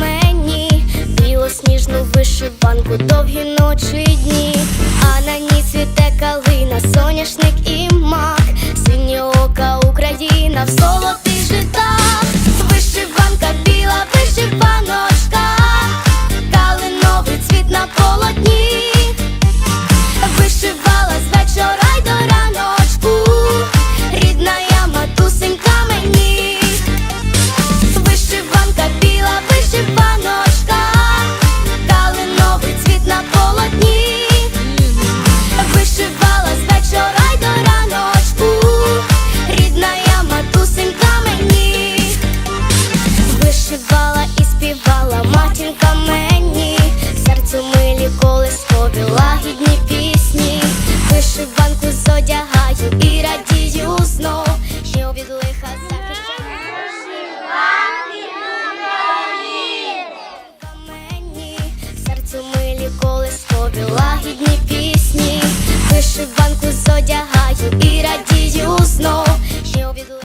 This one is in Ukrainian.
мені білосніжну вишиванку, довгі ночі дні, а на ній цвіте калина, соняшник і. матінка мені, серце милі колискові лагідні пісні, вишиванку зодягаю і радію знов, що від лиха захищаю мені, серцю милі колискові лагідні пісні.